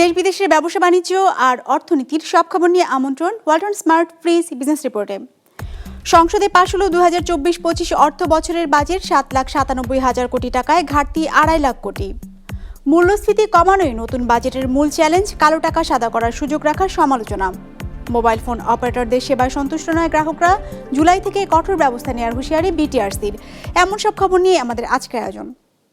দেশ বিদেশের ব্যবসা বাণিজ্য আর অর্থনীতির সব খবর নিয়ে আমন্ত্রণ ওয়ালটন স্মার্ট ফ্রিজ বিজনেস রিপোর্টে। সংসদে পাশ হলো দু হাজার চব্বিশ অর্থ বছরের বাজেট সাত লাখ সাতানব্বই হাজার কোটি টাকায় ঘাটতি আড়াই লাখ কোটি। মূল্যস্ফীতি কমানোই নতুন বাজেটের মূল চ্যালেঞ্জ কালো টাকা সাদা করার সুযোগ রাখার সমালোচনা। মোবাইল ফোন অপারেটরদের সেবায় সন্তুষ্ট নয় গ্রাহকরা। জুলাই থেকে কঠোর ব্যবস্থা নেওয়ার হুঁশিয়ারি বিটিআরসির। এমন সব খবর নিয়ে আমাদের আজকের আয়োজন।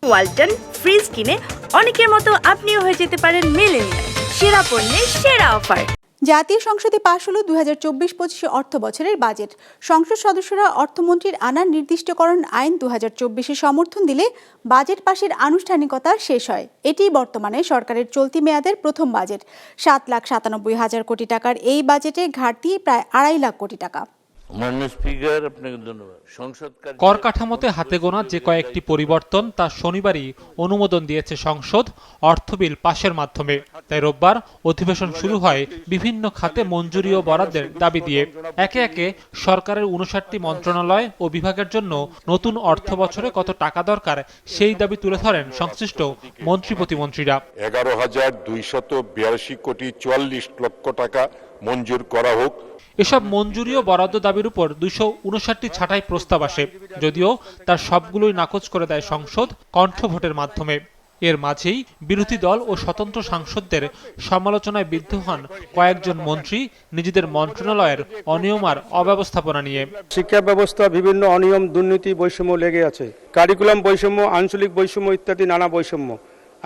ওয়ালটন ফ্রিজ কিনে অনেকের মতো আপনিও হয়ে যেতে পারেন মেলেনিয়া সেরা পণ্যের সেরা অফার। জাতীয় সংসদে পাশ হলো দু হাজার চব্বিশ পঁচিশে অর্থ বছরের বাজেট। সংসদ সদস্যরা অর্থমন্ত্রীর আনা নির্দিষ্টকরণ আইন দু হাজার চব্বিশে সমর্থন দিলে বাজেট পাশের আনুষ্ঠানিকতা শেষ হয়। এটি বর্তমানে সরকারের চলতি মেয়াদের প্রথম বাজেট। সাত লাখ সাতানব্বই হাজার কোটি টাকার এই বাজেটে ঘাটতি প্রায় আড়াই লাখ কোটি টাকা। মাননীয় স্পিকার আপনাকে ধন্যবাদ। সংসদ কার্য- কর কাঠামোতে হাতে গোনা যে কয়েকটি পরিবর্তন তা শনিবারই অনুমোদন দিয়েছে সংসদ অর্থ বিল পাশের মাধ্যমে। তাই রোববার অধিবেশন শুরু হয় বিভিন্ন খাতে মঞ্জুরি ও বরাদ্দের দাবি দিয়ে। একে একে সরকারের উনষাটটি মন্ত্রণালয় ও বিভাগের জন্য নতুন অর্থ বছরে কত টাকা দরকার সেই দাবি তুলে ধরেন সংশ্লিষ্ট মন্ত্রী প্রতিমন্ত্রীরা। এগারো হাজার দুইশত বিরাশি কোটি চুয়াল্লিশ লক্ষ টাকা মঞ্জুর করা হোক এসব মঞ্জুরি ও বরাদ্দ দাবির উপর দুইশো উনষাটটি ছাঁটাই প্রস্তাব আসে, যদিও তার সবগুলোই নাকচ করে দেয় সংসদ কণ্ঠভোটের মাধ্যমে। এর মাঝেই বিরোধী দল ও স্বতন্ত্র সাংসদদের সমালোচনায় বিদ্ধ হন কয়েকজন মন্ত্রী নিজেদের মন্ত্রণালয়ের অনিয়ম আর অব্যবস্থাপনা নিয়ে। শিক্ষা ব্যবস্থা, বিভিন্ন অনিয়ম, দুর্নীতি, বৈষম্য লেগে আছে। কারিকুলাম বৈষম্য, আঞ্চলিক বৈষম্য ইত্যাদি নানা বৈষম্য।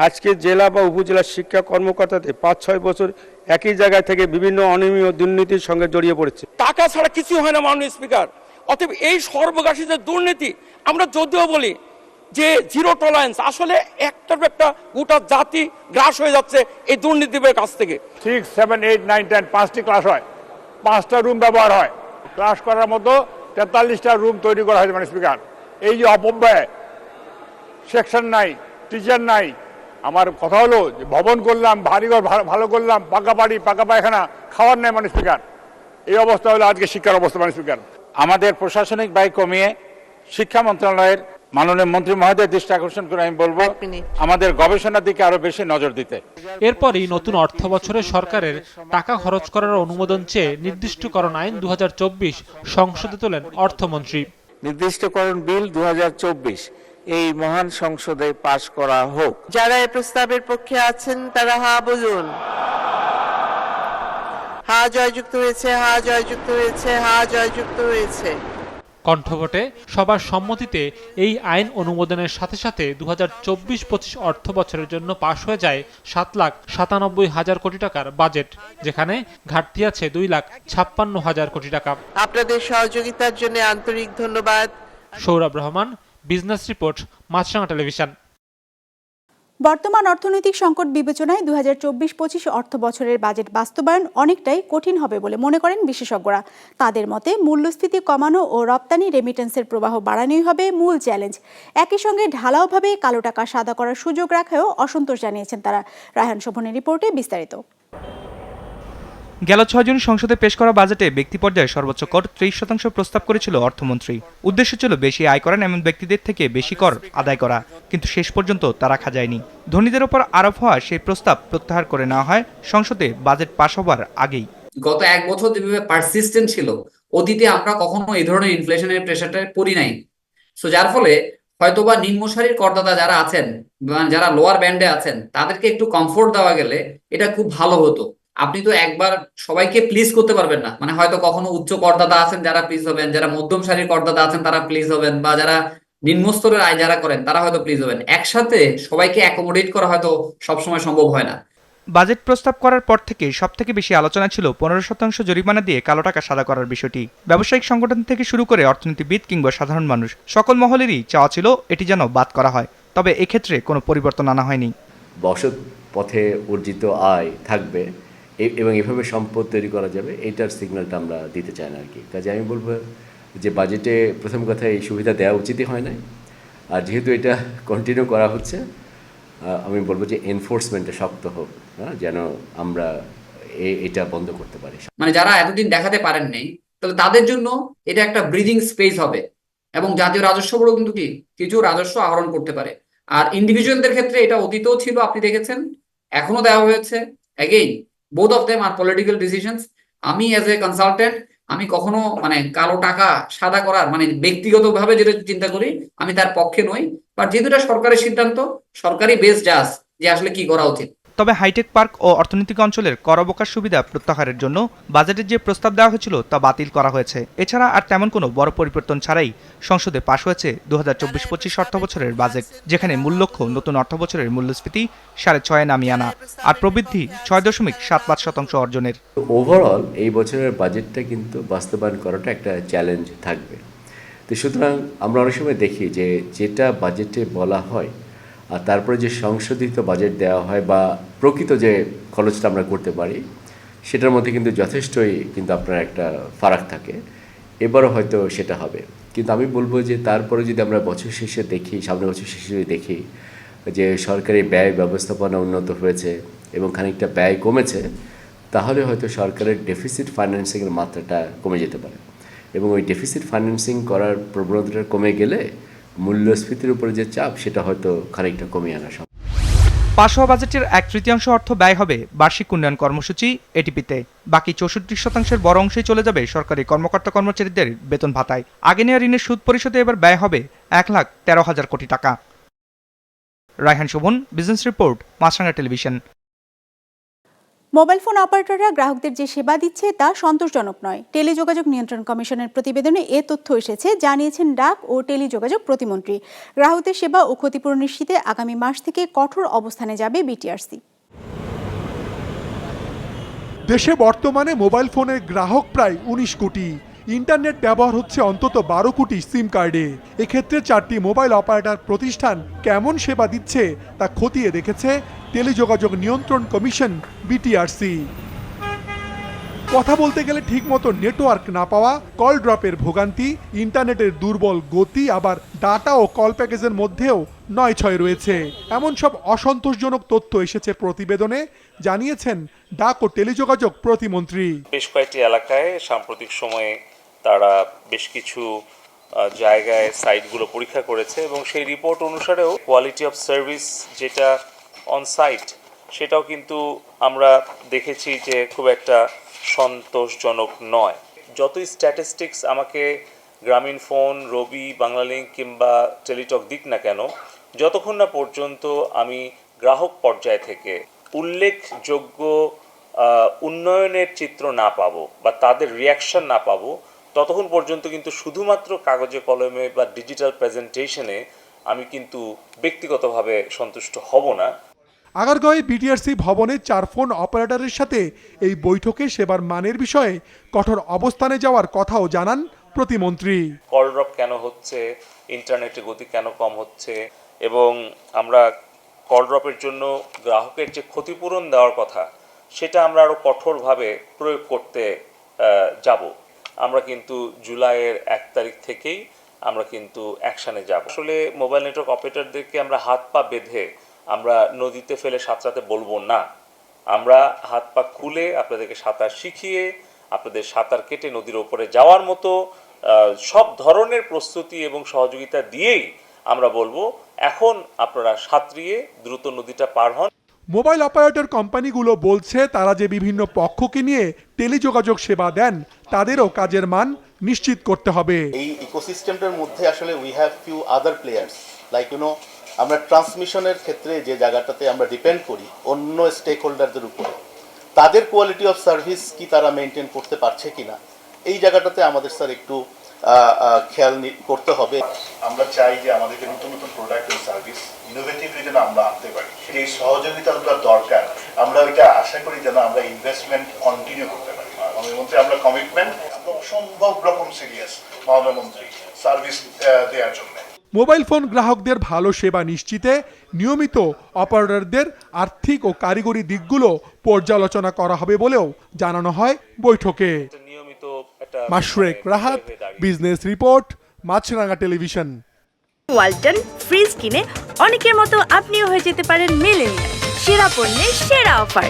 আজকে জেলা বা উপজেলার শিক্ষা কর্মকর্তাতে পাঁচ ছয় বছর একই জায়গায় থেকে বিভিন্ন অনিয়মীয় দুর্নীতির সঙ্গে জড়িয়ে পড়েছে। টাকা ছাড়া কিছু হয় না মাননীয় স্পিকার। অতএব এই সর্বগাসী যে দুর্নীতি আমরা যদিও বলি যে জিরো টলারেন্স আসলে একটার একটা গোটা জাতি গ্রাস হয়ে যাচ্ছে এই দুর্নীতির কাছ থেকে। Six seven eight nine ten পাঁচটি ক্লাস হয়। পাঁচটা রুম ব্যবহার হয়। ক্লাস করার মতো তেতাল্লিশটা রুম তৈরি করা হয়েছে মানে স্পিকার। এই যে অপব্যয় সেকশন নাই টিচার নাই আমার কথা হলো যে ভবন করলাম ভারীঘর ভালো- ভালো করলাম পাকা বাড়ি পাকা পায়খানা খাওয়ার নেই মানে স্পিকার। এই অবস্থা হলো আজকে শিক্ষার অবস্থা মানে স্পিকার। আমাদের প্রশাসনিক ব্যয় কমিয়ে শিক্ষা মন্ত্রণালয়ের মাননীয় মন্ত্রী মহোদয়ের দৃষ্টি আকর্ষণ করে আমি বলব আমাদের গবেষণার দিকে আরও বেশি নজর দিতে। এরপরই নতুন অর্থ বছরে সরকারের টাকা খরচ করার অনুমোদন চেয়ে নির্দিষ্টকরণ আইন দু হাজার চব্বিশ সংসদে তোলেন অর্থমন্ত্রী। নির্দিষ্টকরণ বিল দুহাজার চব্বিশ। এই মহান সংসদে পাশ করা হোক। যারা এই প্রস্তাবের পক্ষে আছেন তারা হা বলুন। হা জয়যুক্ত হয়েছে হা জয়যুক্ত হয়েছে হা জয়যুক্ত হয়েছে। কণ্ঠভোটে সবার সম্মতিতে এই আইন অনুমোদনের সাথে সাথে দু হাজার চব্বিশ পঁচিশ অর্থ বছরের জন্য পাশ হয়ে যায় সাত লাখ সাতানব্বই হাজার কোটি টাকার বাজেট যেখানে ঘাটতি আছে দুই লাখ ছাপ্পান্ন হাজার কোটি টাকা। আপনাদের সহযোগিতার জন্য আন্তরিক ধন্যবাদ। Sourav Rahman business report, Maasranga television. বর্তমান অর্থনৈতিক সংকট বিবেচনায় দু হাজার চব্বিশ পঁচিশ অর্থ বছরের বাজেট বাস্তবায়ন অনেকটাই কঠিন হবে বলে মনে করেন বিশেষজ্ঞরা। তাদের মতে, মূল্যস্ফীতি কমানো ও রপ্তানি রেমিটেন্সের প্রবাহ বাড়ানোই হবে মূল চ্যালেঞ্জ একই সঙ্গে ঢালাওভাবে কালো টাকা সাদা করার সুযোগ রাখায়ও অসন্তোষ জানিয়েছেন তারা। রায়হান শোভনের রিপোর্টে বিস্তারিত। গেল ছয় জুন সংসদে পেশ করা বাজেটে ব্যক্তি পর্যায়ে সর্বোচ্চ কর ত্রিশ শতাংশ প্রস্তাব করেছিল অর্থমন্ত্রী। উদ্দেশ্য ছিল বেশি আয় করেন এমন ব্যক্তিদের থেকে বেশি কর আদায় করা, কিন্তু শেষ পর্যন্ত তা রাখা যায়নি। ধনীদের ওপর আরোপ হওয়া সেই প্রস্তাব প্রত্যাহার করে নেওয়া হয় সংসদে বাজেট পাশ হবার আগেই। গত এক বছর যেভাবে পারসিস্টেন্ট ছিল, অতীতে আমরা কখনো এই ধরনের ইনফ্লেশনের প্রেশারটা পড়ি নাই। সো যার ফলে নিম্ন সারির করদাতা যারা আছেন যারা লোয়ার ব্যান্ডে আছেন, তাদেরকে একটু কমফোর্ট দেওয়া গেলে এটা খুব ভালো হতো। আপনি তো একবার সবাইকে প্লিজ করতে পারবেন না। মানে হয়তো কখনো উচ্চ করদাতা আছেন যারা প্লিজ হবেন যারা মধ্যম সারির করদাতা আছেন তারা প্লিজ হবেন বা যারা নিম্নস্তরের আয় যারা করেন তারা হয়তো প্লিজ হবেন। একসাথে সবাইকে অ্যাকোমোডেট করা হয়তো সবসময় সম্ভব হয় না। বাজেট প্রস্তাব করার পর থেকে সব থেকে বেশি আলোচনা ছিল পনেরো শতাংশ জরিমানা দিয়ে কালো টাকা সাদা করার বিষয়টি। ব্যবসায়িক সংগঠন থেকে শুরু করে অর্থনীতিবিদ কিংবা সাধারণ মানুষ সকল মহলেরই চাওয়া ছিল এটি যেন বাদ করা হয়। তবে এক্ষেত্রে কোনো পরিবর্তন আনা হয়নি। বসত পথে অর্জিত আয় থাকবে। এবং এভাবে সম্পদ তৈরি করা যাবে, এইটার সিগন্যালটা আমরা দিতে চাই না আর কি কাজে আমি বলব যে বাজেটে প্রথম কথা এই সুবিধা দেওয়া উচিতই হয় নাই। আর যেহেতু এটা কন্টিনিউ করা হচ্ছে আমি বলব যে এনফোর্সমেন্টে শক্ত হোক হ্যাঁ যেন আমরা এটা বন্ধ করতে পারি। মানে যারা এতদিন দেখাতে পারেন পারেননি তাহলে তাদের জন্য এটা একটা ব্রিদিং স্পেস হবে। এবং জাতীয় রাজস্ব বড় কিন্তু কি, কিছু রাজস্ব আহরণ করতে পারে। আর ইন্ডিভিজুয়ালদের ক্ষেত্রে এটা অতীতও ছিল, আপনি দেখেছেন এখনও দেওয়া হয়েছে। Again both of them R political decisions আমি অ্যাজ এ কনসালটেন্ট আমি কখনো মানে কালো টাকা সাদা করার মানে ব্যক্তিগত ভাবে যেটা চিন্তা করি, আমি তার পক্ষে নই। বাট যেহেতু সরকারের সিদ্ধান্ত সরকারি বেস জাজ যে আসলে কি করা উচিত। তবে হাইটেক পার্ক ও অর্থনৈতিক অঞ্চলের কর অবকাশ সুবিধা প্রত্যাহারের জন্য বাজেটের যে প্রস্তাব দেওয়া হয়েছিল তা বাতিল করা হয়েছে। এছাড়া আর তেমন কোনো বড় পরিবর্তন ছাড়াই সংসদে পাশ হয়েছে দু হাজার চব্বিশ পঁচিশ বাজেট, যেখানে মূল লক্ষ্য নতুন অর্থ বছরের মূল্যস্ফীতি সাড়ে ছয় নামিয়ে আনা আর প্রবৃদ্ধি ছয় দশমিক সাত পাঁচ শতাংশ অর্জনের। ওভারঅল এই বছরের বাজেটটা কিন্তু বাস্তবায়ন করাটা একটা চ্যালেঞ্জ থাকবে। তো সুতরাং আমরা অনেক সময় দেখি যে যেটা বাজেটে বলা হয় আর তারপরে যে সংশোধিত বাজেট দেওয়া হয় বা প্রকৃত যে খরচটা আমরা করতে পারি, সেটার মধ্যে কিন্তু যথেষ্টই কিন্তু আপনার একটা ফারাক থাকে। এবারও হয়তো সেটা হবে। কিন্তু আমি বলব যে তারপরে যদি আমরা বছর শেষে দেখি, সামনে বছর শেষে যদি দেখি যে সরকারি ব্যয় ব্যবস্থাপনা উন্নত হয়েছে এবং খানিকটা ব্যয় কমেছে, তাহলে হয়তো সরকারের ডেফিসিট ফাইন্যান্সিংয়ের মাত্রাটা কমে যেতে পারে। এবং ওই ডেফিসিট ফাইন্যান্সিং করার প্রবণতাটা কমে গেলে মূল্যস্ফীতির উপরে যে চাপ, সেটা হয়তো খানিকটা কমিয়ে আনা সম্ভব। পাশ বাজেটের এক তৃতীয়াংশ অর্থ ব্যয় হবে বার্ষিক উন্নয়ন কর্মসূচি এটিপিতে বাকি চৌষট্টি শতাংশের বড় অংশই চলে যাবে সরকারি কর্মকর্তা কর্মচারীদের বেতন ভাতায়। আগে নেওয়া ঋণের সুদ পরিশোধে এবার ব্যয় হবে এক লাখ তেরো হাজার কোটি টাকা। Raihan Shovon, business report Maasranga television. Mobile phone অপারেটররা গ্রাহকদের যে সেবা দিচ্ছে তা সন্তোষজনক নয়। টেলিযোগাযোগ নিয়ন্ত্রণ কমিশনের প্রতিবেদনে এ তথ্য এসেছে, জানিয়েছেন ডাক ও টেলিযোগাযোগ প্রতিমন্ত্রী। গ্রাহকদের সেবা ও ক্ষতিপূরণ নিশ্চিতে আগামী মাস থেকে কঠোর অবস্থানে যাবে বিটিআরসি। দেশে বর্তমানে মোবাইল ফোনের গ্রাহক প্রায় উনিশ কোটি। ইন্টারনেট ব্যবহার হচ্ছে অন্তত বারো কোটি সিম কার্ডে। এক্ষেত্রে চারটি মোবাইল অপারেটর প্রতিষ্ঠান কেমন সেবা দিচ্ছে তা খতিয়ে দেখেছে টেলিযোগাযোগ নিয়ন্ত্রণ কমিশন বিটিআরসি। কথা বলতে গেলে ঠিকমতো নেটওয়ার্ক না পাওয়া, কল ড্রপের ভোগান্তি, ইন্টারনেটের দুর্বল গতি, আবার ডাটা ও কল প্যাকেজের মধ্যেও নয় ছয় রয়েছে। এমন সব অসন্তোষজনক তথ্য এসেছে প্রতিবেদনে, জানিয়েছেন ডাক ও টেলিযোগাযোগ প্রতিমন্ত্রী। বেশ কয়েকটি এলাকায় সাম্প্রতিক সময়ে তারা বেশ কিছু জায়গায় সাইটগুলো পরীক্ষা করেছে এবং সেই রিপোর্ট অনুসারেও কোয়ালিটি অফ সার্ভিস যেটা অন সাইট সেটাও কিন্তু আমরা দেখেছি যে খুব একটা সন্তোষজনক নয়। যতই স্ট্যাটিস্টিক্স আমাকে গ্রামীণ ফোন, রবি, বাংলালিংক কিংবা টেলিটক দিক না কেন, যতক্ষণ না পর্যন্ত আমি গ্রাহক পর্যায় থেকে উল্লেখযোগ্য উন্নয়নের চিত্র না পাবো বা তাদের রিয়াকশন না পাবো ততক্ষণ পর্যন্ত কিন্তু শুধুমাত্র কাগজে কলমে বা ডিজিটাল প্রেজেন্টেশনে আমি কিন্তু ব্যক্তিগতভাবে সন্তুষ্ট হব না। আগারগাঁওয়ে বিটিআরসি ভবনে চার ফোন অপারেটরের সাথে এই বৈঠকে সেবার মানের বিষয়ে কঠোর অবস্থানে যাওয়ার কথাও জানান প্রতিমন্ত্রী। কল ড্রপ কেন হচ্ছে? ইন্টারনেটের গতি কেন কম হচ্ছে? এবং আমরা কল ড্রপের জন্য গ্রাহকের যে ক্ষতিপূরণ দেওয়ার কথা সেটা আমরা আরও কঠোরভাবে প্রয়োগ করতে যাব। আমরা কিন্তু জুলাইয়ের এক তারিখ থেকেই আমরা কিন্তু অ্যাকশানে যাব। আসলে মোবাইল নেটওয়ার্ক অপারেটরদেরকে আমরা হাত পা বেঁধে আমরা নদীতে ফেলে সাঁতরাতে বলব না। আমরা হাত পা খুলে আপনাদেরকে সাঁতার শিখিয়ে, আপনাদের সাঁতার কেটে নদীর ওপরে যাওয়ার মতো সব ধরনের প্রস্তুতি এবং সহযোগিতা দিয়েই আমরা বলব, এখন আপনারা সাঁতরিয়ে দ্রুত নদীটা পার হন। মোবাইল অপারেটর কোম্পানিগুলো বলছে, তারা যে বিভিন্ন পক্ষকে নিয়ে টেলিযোগাযোগ সেবা দেন, তাদেরও কাজের মান নিশ্চিত করতে হবে। এই ইকোসিস্টেমটার মধ্যে আসলে we have few other players like you know আমরা ট্রান্সমিশনের ক্ষেত্রে যে জায়গাটাতে আমরা ডিপেন্ড করি, অন্য স্টেক হোল্ডারদের উপরে, তাদের কোয়ালিটি অফ সার্ভিস কি তারা মেনটেন করতে পারছে কিনা, এই জায়গাটাতে আমাদের স্যার একটু খেয়াল করতে হবে। আমরা চাই যে আমাদেরকে নতুন নতুন প্রোডাক্ট এবং সার্ভিস ইনোভেটিভলি যেন আমরা আনতে পারি। যে সহযোগিতাগুলো দরকার আমরা ওইটা আশা করি যেন আমরা ইনভেস্টমেন্ট কন্টিনিউ করতে পারি। মন্ত্রী আমরা কমিটমেন্ট আমরা অসম্ভব রকম সিরিয়াস মন্ত্রী সার্ভিস দেওয়ার জন্য। মোবাইল ফোন গ্রাহকদের ভালো সেবা নিশ্চিতে নিয়মিত অপারেটরদের আর্থিক ও কারিগরি দিকগুলো পর্যালোচনা করা হবে বলেও জানানো হয় বৈঠকে। Mashrek Rahat business report Maasranga television Walton fridge কিনে অনেকের মতো আপনিও হয়ে যেতে পারেন মেলেনিয়া সেরা পণ্যের সেরা অফার।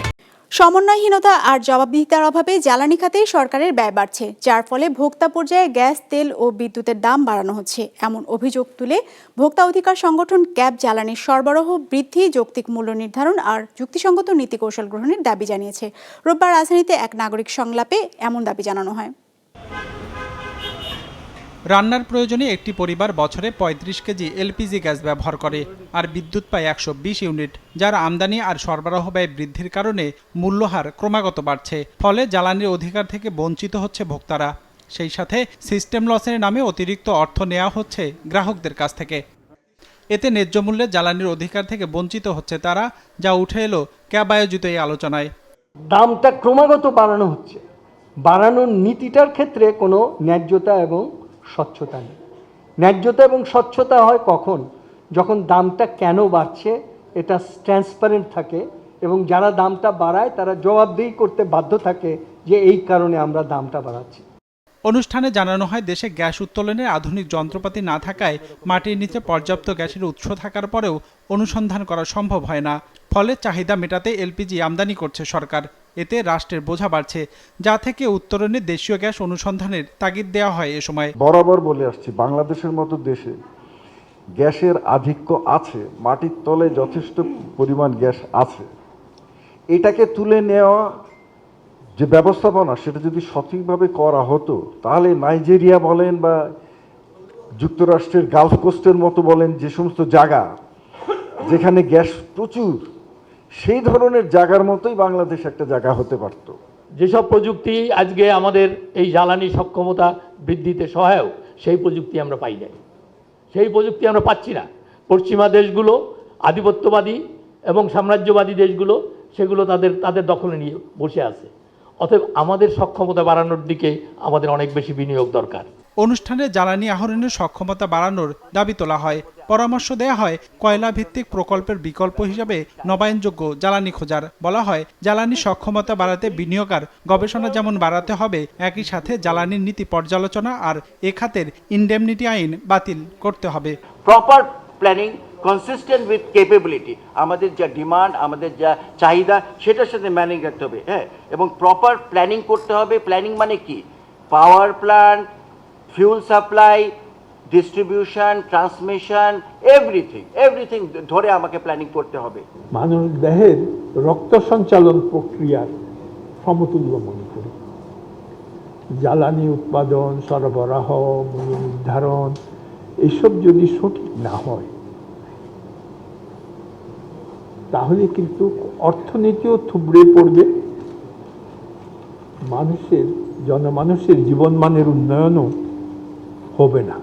সমন্বয়হীনতা আর জবাবদিহিতার অভাবে জ্বালানি খাতে সরকারের ব্যয় বাড়ছে যার ফলে ভোক্তা পর্যায়ে গ্যাস তেল ও বিদ্যুতের দাম বাড়ানো হচ্ছে। এমন অভিযোগ তুলে ভোক্তা অধিকার সংগঠন ক্যাব জ্বালানির সরবরাহ বৃদ্ধি যৌক্তিক মূল্য নির্ধারণ আর যুক্তিসঙ্গত নীতি কৌশল গ্রহণের দাবি জানিয়েছে। রোববার রাজধানীতে এক নাগরিক সংলাপে এমন দাবি জানানো হয়। রান্নার প্রয়োজনে একটি পরিবার বছরে ৩৫ কেজি এলপিজি গ্যাস ব্যবহার করে, আর বিদ্যুৎ পায় একশো বিশ ইউনিট, যার আমদানি আর সরবরাহ ব্যয় বৃদ্ধির কারণে মূল্যহার ক্রমাগত বাড়ছে, ফলে জ্বালানির অধিকার থেকে বঞ্চিত হচ্ছে ভোক্তারা। সেই সাথে সিস্টেম লসের নামে অতিরিক্ত অর্থ নেওয়া হচ্ছে গ্রাহকদের কাছ থেকে। এতে ন্যায্য মূল্যে জ্বালানির অধিকার থেকে বঞ্চিত হচ্ছে তারা, যা উঠে এলো ক্যাব আয়োজিত এই আলোচনায়। দামটা ক্রমাগত বাড়ানো হচ্ছে। বাড়ানোর নীতিটার ক্ষেত্রে কোনো ন্যায্যতা এবং স্বচ্ছতা নেই। ন্যায্যতা এবং স্বচ্ছতা হয় কখন? যখন দামটা কেন বাড়ছে, এটা ট্রান্সপারেন্ট থাকে এবং যারা দামটা বাড়ায়, তারা জবাবদিহি করতে বাধ্য থাকে যে এই কারণে আমরা দামটা বাড়াচ্ছি। অনুষ্ঠানে জানানো হয়, দেশে গ্যাস উত্তোলনের আধুনিক যন্ত্রপাতি না থাকায় মাটির নিচে পর্যাপ্ত গ্যাসের উৎস থাকার পরেও অনুসন্ধান করা সম্ভব হয় না। ফলে চাহিদা মেটাতে এলপিজি আমদানি করছে সরকার। এতে রাষ্ট্রের বোঝা বাড়ছে, যা থেকে উত্তরণে দেশীয় গ্যাস অনুসন্ধানের তাগিদ দেওয়া হয় এ সময়। বরাবর বলে আসছি, বাংলাদেশের মতো দেশে গ্যাসের আধিক্য আছে, মাটির তলে যথেষ্ট পরিমাণ গ্যাস আছে। এটাকে তুলে নেওয়া যে ব্যবস্থাপনা, সেটা যদি সঠিকভাবে করা হতো, তাহলে নাইজেরিয়া বলেন বা যুক্তরাষ্ট্রের গালফ কোস্টের মতো বলেন যে সমস্ত জায়গা, যেখানে গ্যাস প্রচুর সেই ধরনের জায়গার মতোই বাংলাদেশ একটা জায়গা হতে পারতো। যেসব প্রযুক্তি আজকে আমাদের এই জ্বালানি সক্ষমতা বৃদ্ধিতে সহায়ক, সেই প্রযুক্তি আমরা পাই নাই। সেই প্রযুক্তি আমরা পাচ্ছি না। পশ্চিমা দেশগুলো, আধিপত্যবাদী এবং সাম্রাজ্যবাদী দেশগুলো, সেগুলো তাদের তাদের দখলে নিয়ে বসে আছে। অতএব আমাদের সক্ষমতা বাড়ানোর দিকে আমাদের অনেক বেশি বিনিয়োগ দরকার। অনুষ্ঠানে জ্বালানি আহরণের সক্ষমতা বাড়ানোর দাবি তোলা হয়। পরামর্শ দেয়া হয় কয়লা ভিত্তিক প্রকল্পের বিকল্প হিসাবে নবায়নযোগ্য জ্বালানি খোঁজার। বলা হয়, জ্বালানি সক্ষমতা বাড়াতে বিনিয়োগ আর গবেষণা যেমন বাড়াতে হবে, একই সাথে জ্বালানির নীতি পর্যালোচনা আর এ খাতের ইনডেমনিটি আইন বাতিল করতে হবে। Proper planning consistent with capability আমাদের যা ডিমান্ড আমাদের যা চাহিদা, সেটার সাথে ম্যানেজ রাখতে হবে হ্যাঁ? এবং প্রপার প্ল্যানিং করতে হবে। প্ল্যানিং মানে কি? Power plant fuel supply distribution transmission everything everything ধরে আমাকে প্ল্যানিং করতে হবে। মানব দেহের রক্ত সঞ্চালন প্রক্রিয়ার সমতুল্য মনে করি। জ্বালানি উৎপাদন, সরবরাহ, মূল্য নির্ধারণ, এসব যদি সঠিক না হয়, তাহলে কিন্তু অর্থনীতিও থুবড়ে পড়বে। মানুষের, জনমানুষের জীবনমানের উন্নয়নও হবে না।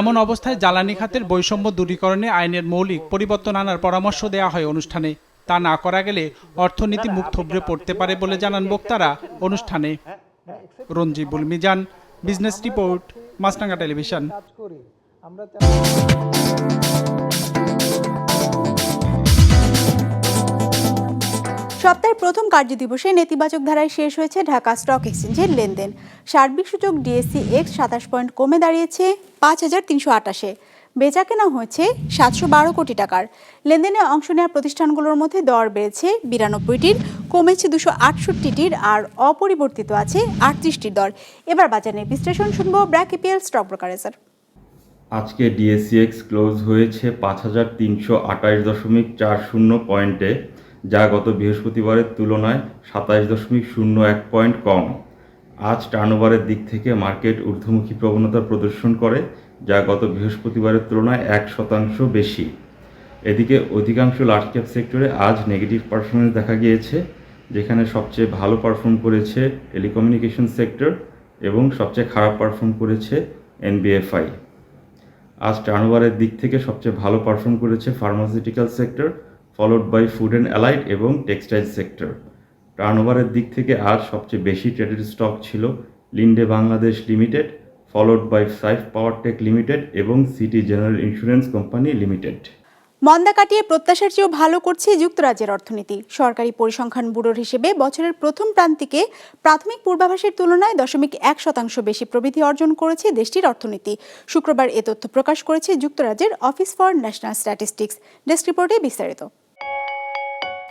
এমন অবস্থায় জ্বালানি খাতের বৈষম্য দূরীকরণে আইনের মৌলিক পরিবর্তন আনার পরামর্শ দেওয়া হয় অনুষ্ঠানে। তা না করা গেলে অর্থনীতি মুখ থুবড়ে পড়তে পারে বলে জানান বক্তারা অনুষ্ঠানে। Ranjibul Mizan business report Maasranga television. সপ্তাহের প্রথম কার্যদিবসে নেতিবাচক ধারায় শেষ হয়েছে ঢাকা স্টক এক্সচেঞ্জের লেনদেন। সার্বিক সূচক ডিএসসি এক্স সাতাশ পয়েন্ট কমে দাঁড়িয়েছে পাঁচ হাজার তিনশো আটাশে। বেচা কেনা হয়েছে সাতশো বারো কোটি টাকার। লেনদেনে অংশ নেওয়া প্রতিষ্ঠানগুলোর মধ্যে দর বেড়েছে বিরানব্বইটির, কমেছে দুশো আটষট্টিটির আর অপরিবর্তিত আছে আটত্রিশটির দর। এবার বাজারের বিশ্লেষণ শুনব ব্র্যাক এপিএল স্টক ব্রোকারেজের। আজকে ডিএসসিএক্স ক্লোজ হয়েছে পাঁচ হাজার তিনশো আঠাশ দশমিক চার শূন্য পয়েন্টে। যা গত বৃহস্পতিবারের তুলনায় সাতাশ দশমিক শূন্য এক পয়েন্ট কম। আজ টার্নওভারের দিক থেকে মার্কেট ঊর্ধ্বমুখী প্রবণতা প্রদর্শন করে, যা গত বৃহস্পতিবারের তুলনায় এক শতাংশ বেশি। এদিকে অধিকাংশ লার্জ ক্যাপ সেক্টরে আজ নেগেটিভ পারফরমেন্স দেখা গিয়েছে, যেখানে সবচেয়ে ভালো পারফর্ম করেছে টেলিকমিউনিকেশন সেক্টর এবং সবচেয়ে খারাপ পারফর্ম করেছে এনবিএফআই আজ টার্নওভারের দিক থেকে সবচেয়ে ভালো পারফর্ম করেছে pharmaceutical sector followed by food and allied এবং টেক্সটাইল সেক্টর টার্নওভারের দিক থেকে আর সবচেয়ে বেশি ট্রেডেড স্টক ছিল Linde Bangladesh limited followed by Saif power tech limited এবং city general insurance company limited মন্দা কাটিয়ে প্রত্যাশার চেয়েও ভালো করছে যুক্তরাজ্যের অর্থনীতি। সরকারি পরিসংখ্যান ব্যুরোর হিসেবে বছরের প্রথম প্রান্তিকে প্রাথমিক পূর্বাভাসের তুলনায় দশমিক এক শতাংশ বেশি প্রবৃদ্ধি অর্জন করেছে দেশটির অর্থনীতি। শুক্রবার এ তথ্য প্রকাশ করেছে যুক্তরাজ্যের office for national statistics desk রিপোর্টে বিস্তারিত।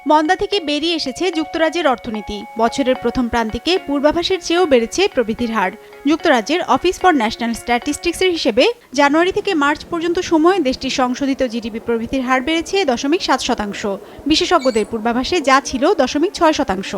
মন্দা থেকে বেরিয়ে এসেছে যুক্তরাজ্যের অর্থনীতি। বছরের প্রথম প্রান্তিকে পূর্বাভাসের চেয়েও বেড়েছে প্রবৃদ্ধির হার। যুক্তরাজ্যের অফিস ফর ন্যাশনাল স্ট্যাটিস্টিক্সের হিসেবে জানুয়ারি থেকে মার্চ পর্যন্ত সময়ে দেশটির সংশোধিত জিডিপি প্রবৃদ্ধির হার বেড়েছে দশমিক সাত শতাংশ। বিশেষজ্ঞদের পূর্বাভাসে যা ছিল দশমিক ছয় শতাংশ।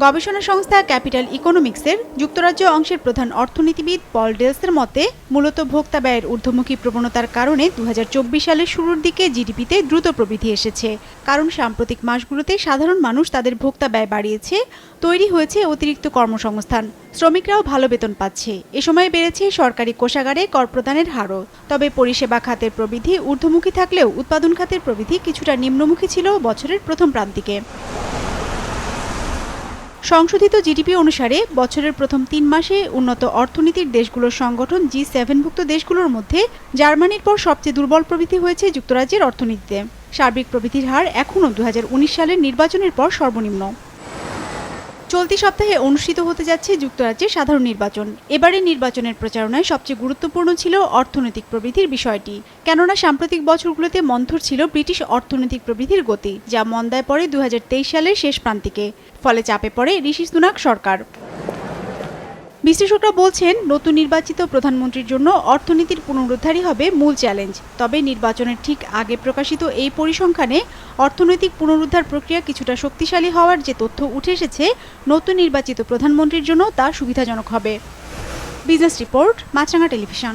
গবেষণা সংস্থা ক্যাপিটাল ইকোনমিক্সের যুক্তরাজ্য অংশের প্রধান অর্থনীতিবিদ পল ডেলসের মতে, মূলত ভোক্তা ব্যয়ের ঊর্ধ্বমুখী প্রবণতার কারণে দু হাজার চব্বিশ সালের শুরুর দিকে জিডিপিতে দ্রুত প্রবৃদ্ধি এসেছে। কারণ সাম্প্রতিক মাসগুলোতে সাধারণ মানুষ তাদের ভোক্তা ব্যয় বাড়িয়েছে, তৈরি হয়েছে অতিরিক্ত কর্মসংস্থান। শ্রমিকরাও ভালো বেতন পাচ্ছে। এ সময় বেড়েছে সরকারি কোষাগারে কর প্রদানের হারও। তবে পরিষেবা খাতের প্রবৃদ্ধি ঊর্ধ্বমুখী থাকলেও উৎপাদন খাতের প্রবৃদ্ধি কিছুটা নিম্নমুখী ছিল বছরের প্রথম প্রান্তিকে। সংশোধিত জিডিপি অনুসারে বছরের প্রথম তিন মাসে উন্নত অর্থনীতির দেশগুলোর সংগঠন জি সেভেনভুক্ত দেশগুলোর মধ্যে জার্মানির পর সবচেয়ে দুর্বল প্রবৃদ্ধি হয়েছে যুক্তরাজ্যের অর্থনীতিতে। সার্বিক প্রবৃদ্ধির হার এখনও দু হাজার উনিশ সালের নির্বাচনের পর সর্বনিম্ন। চলতি সপ্তাহে অনুষ্ঠিত হতে যাচ্ছে যুক্তরাজ্যের সাধারণ নির্বাচন। এবারে নির্বাচনের প্রচারণায় সবচেয়ে গুরুত্বপূর্ণ ছিল অর্থনৈতিক প্রবৃদ্ধির বিষয়টি। কেননা সাম্প্রতিক বছরগুলোতে মন্থর ছিল ব্রিটিশ অর্থনৈতিক প্রবৃদ্ধির গতি, যা মন্দায় পড়ে দু হাজার তেইশ সালের শেষ প্রান্তিকে। ফলে চাপে পড়ে ঋষি সুনাক সরকার। বিশ্লেষকরা বলছেন, নতুন নির্বাচিত প্রধানমন্ত্রীর জন্য অর্থনীতির পুনরুদ্ধারই হবে মূল চ্যালেঞ্জ। তবে নির্বাচনের ঠিক আগে প্রকাশিত এই পরিসংখ্যানে অর্থনৈতিক পুনরুদ্ধার প্রক্রিয়া কিছুটা শক্তিশালী হওয়ার যে তথ্য উঠে এসেছে, নতুন নির্বাচিত প্রধানমন্ত্রীর জন্য তা সুবিধাজনক হবে। Business report, Maasranga television.